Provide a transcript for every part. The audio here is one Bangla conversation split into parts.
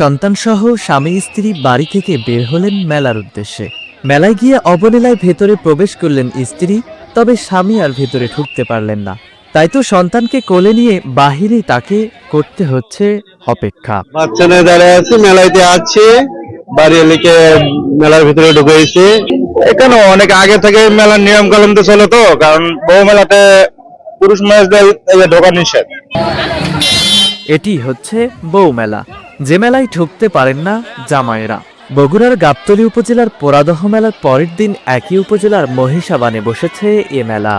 সন্তানসহ স্বামী স্ত্রী বাড়ি থেকে বের হলেন মেলার উদ্দেশ্যে। মেলায় গিয়ে অবলীলায় ভেতরে প্রবেশ করলেন স্ত্রী তবে স্বামী আর ভেতরে ঢুকতে পারলেন না। তাই তো সন্তানকে কোলে নিয়ে বাহিরে তাকে করতে হচ্ছে অপেক্ষা। বাচ্চা নিয়ে দাঁড়িয়ে আছি মেলাইতে আছে বাড়ি এলিকে মেলার ভিতরে ঢুকেছি এখানে অনেক আগে থেকে মেলার নিয়ম কানুন তো চলে তো কারণ বউ মেলাতে পুরুষ মানুষদের ঢোকা নিষেধ। এটি হচ্ছে বউ মেলা। যে মেলায় ঢুকতে পারেন না জামাইরা বগুড়ার গাবতলী উপজেলার পোড়াদহ মেলার পরের দিন একই উপজেলার মহিষাবানে বসেছে এ মেলা।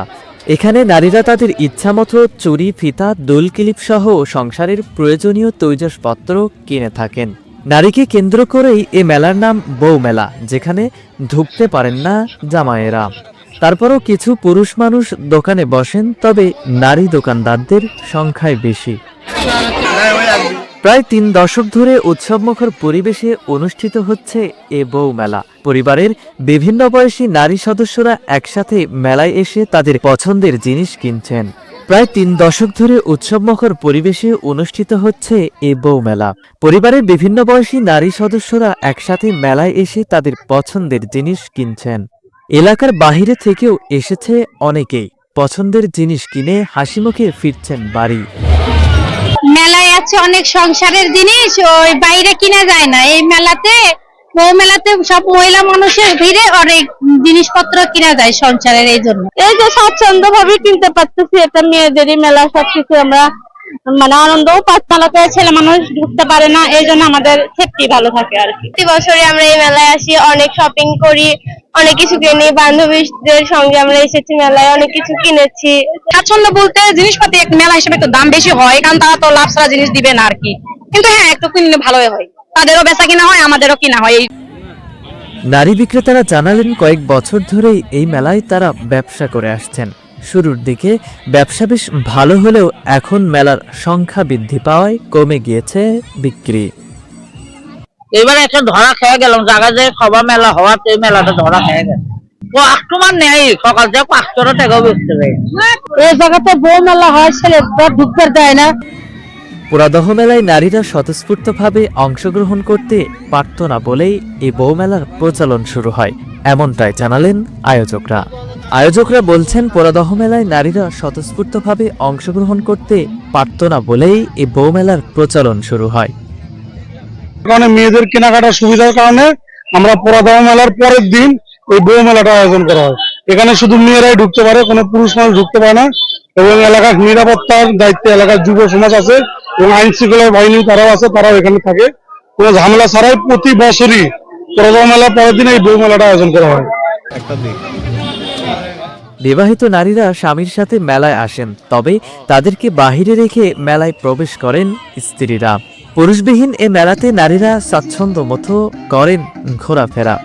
এখানে নারীরা তাদের ইচ্ছামতো চুরি ফিতা, দোল কিলিপ সহ সংসারের প্রয়োজনীয় তৈজসপত্র কিনে থাকেন। নারীকে কেন্দ্র করেই এ মেলার নাম বউ মেলা, যেখানে ঢুকতে পারেন না জামাইয়েরা। তারপরও কিছু পুরুষ মানুষ দোকানে বসেন, তবে নারী দোকানদারদের সংখ্যায় বেশি। প্রায় তিন দশক ধরে উৎসবমুখর পরিবেশে অনুষ্ঠিত হচ্ছে এ বউ মেলা। পরিবারের বিভিন্ন বয়সী নারী সদস্যরা একসাথে মেলায় এসে তাদের পছন্দের জিনিস কিনছেন। প্রায় তিন দশক ধরে উৎসবমুখর পরিবেশে অনুষ্ঠিত হচ্ছে এ বউ মেলা। পরিবারের বিভিন্ন বয়সী নারী সদস্যরা একসাথে মেলায় এসে তাদের পছন্দের জিনিস কিনছেন। এলাকার বাহিরে থেকেও এসেছে অনেকেই। পছন্দের জিনিস কিনে হাসিমুখে ফিরছেন বাড়ি। আছে অনেক সংসারের জিনিস ওই বাইরে কিনা যায় না। এই মেলাতে বউ মেলাতে সব মহিলা মানুষের ভিড়ে অনেক জিনিসপত্র কিনা যায় সংসারের এই জন্য। এই যে স্বাচ্ছন্দ্য ভাবে কিনতে পারতেছি এটা মেয়েদেরই মেলা সবকিছু আমরা মানে আনন্দও পাচ্ছি মেলাতে ছেলে মানুষ ঢুকতে পারে না এই জন্য আমাদের সেফটি ভালো থাকে আর কি। প্রতি বছরই আমরা এই মেলায় আসি অনেক শপিং করি অনেক কিছু কিনি বান্ধবীদের সঙ্গে আমরা এসেছি মেলায় অনেক কিছু কিনেছি। স্বাচ্ছন্দ্য বলতে জিনিসপাতি এক মেলা হিসেবে একটু দাম বেশি হয় কারণ তারা তো লাভ ছাড়া জিনিস দিবে না আর কি। কিন্তু হ্যাঁ একটু কিনলে ভালোই হয়। তাদেরও বেচা কিনা হয় আমাদেরও কিনা হয়। এই নারী বিক্রেতারা জানালেন কয়েক বছর ধরেই এই মেলায় তারা ব্যবসা করে আসছেন। শুরুর দিকে ব্যবসা বেশ ভালো হলেও এখন মেলার সংখ্যা বৃদ্ধি পাওয়ায় কমে গিয়েছে বিক্রি। এবারে একটা ধরা খেয়ে গেলাম জায়গা যে সভা মেলা হওয়াতে এই মেলাটা ধরা খেয়ে গেল। কাস্টমার নেই সকাল থেকে পাঁচশোটা টাকাও বেচতে দেয় এই জায়গাতে বউ মেলা হয় ছেলেরা ঢুকতে দেয় না। পুরাদহ মেলায় নারীরা স্বতঃস্ফূর্তভাবে অংশগ্রহণ করতে পারত না বলেই এই বউ মেলার প্রচলন শুরু হয়। এমনটাই জানালেন আয়োজকরা। আয়োজকরা বলছেন পোড়াদহ মেলায় নারীরা স্বতঃস্ফূর্তভাবে অংশগ্রহণ করতে পারত না বলেই এই বউ মেলার প্রচলন শুরু হয়। কারণে মেয়েদের কেনাকাটার সুবিধার কারণে আমরা পোড়াদাম মেলার পরের দিন ওই বউ মেলাটা আয়োজন করা হয়। এখানে শুধু মেয়েরাই ঢুকতে পারে কোনো পুরুষ মানুষ ঢুকতে পারে না। এবং এলাকার নিরাপত্তার দায়িত্বে এলাকার যুব সমাজ আছে এবং আইন শৃঙ্খলা বাহিনী তারাও আছে তারাও এখানে থাকে। কোনো ঝামেলা ছাড়াই প্রতি বছরই পোড়াদাম মেলার পরের দিন এই বউ মেলাটা আয়োজন করা হয়। বিবাহিত নারীরা স্বামীর সাথে মেলায় আসেন তবে তাদেরকে বাহিরে রেখে মেলায় প্রবেশ করেন স্ত্রীরা। পুরুষবিহীন এ মেলাতে নারীরা স্বাচ্ছন্দ্য মতো করেন ঘোরাফেরা।